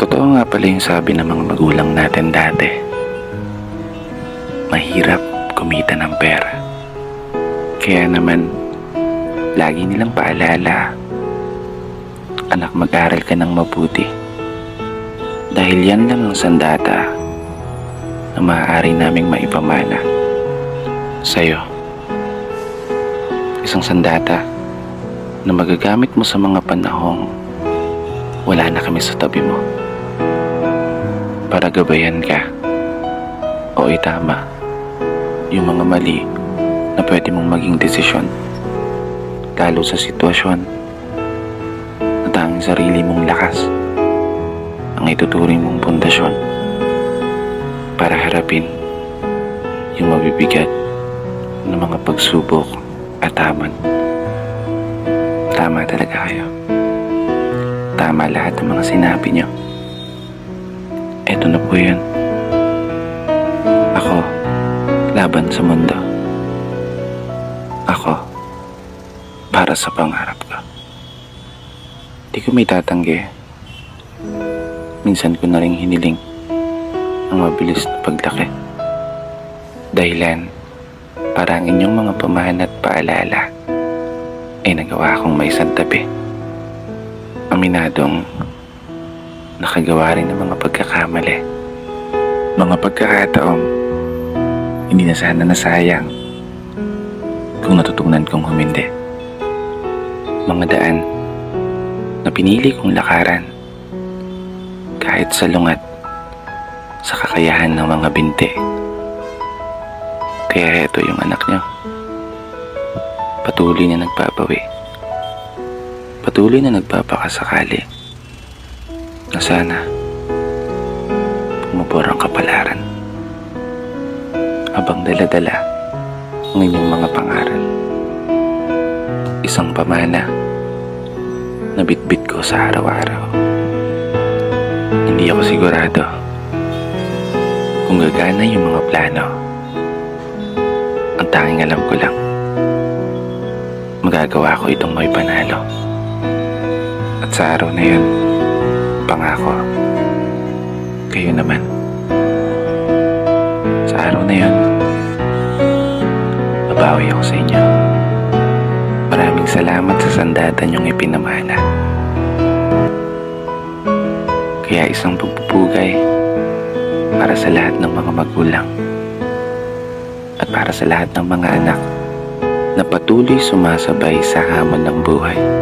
Totoo nga pala yung sabi ng mga magulang natin dati. Mahirap kumita ng pera. Kaya naman, lagi nilang paalala, anak mag-aral ka ng mabuti. Dahil yan lang ang sandata na maaari naming maipamana sa'yo. Isang sandata na magagamit mo sa mga panahong wala na kami sa tabi mo. Para gabayan ka o itama yung mga mali na pwede mong maging desisyon lalo sa sitwasyon na tanging sarili mong lakas ang ituturing mong pundasyon para harapin yung mabibigat ng mga pagsubok at taman. Tama talaga kayo. Tama lahat ng mga sinabi niyo. Eto na po yun. Ako, laban sa mundo. Ako, para sa pangarap ko. Di ko may tatanggi. Minsan ko na rin hiniling ang mabilis na paglaki. Dahilan para ang inyong mga pamahan at paalala ay nagawa akong may santabi. Aminadong nakagawa rin ng mga pagkakamali. Mga pagkakataong hindi na sana nasayang kung natutunan kong humindi. Mga daan na pinili kong lakaran kahit salungat sa kakayahan ng mga binti. Kaya ito yung anak niyo. Patuloy na nagpapawi. Patuloy na nagpapakasakali na sana pumupor ang kapalaran habang daladala ang inyong mga pangaral. Isang pamana na bitbit ko sa araw-araw. Hindi ako sigurado kung gagana yung mga plano. Ang tanging alam ko lang, magagawa ko itong may panalo. At sa araw na yun, pangako, kayo naman. Sa araw na yun, babawi ako sa inyo. Maraming salamat sa sandata niyong ipinamana. Kaya isang pagpupugay para sa lahat ng mga magulang at para sa lahat ng mga anak na patuloy sumasabay sa hamon ng buhay.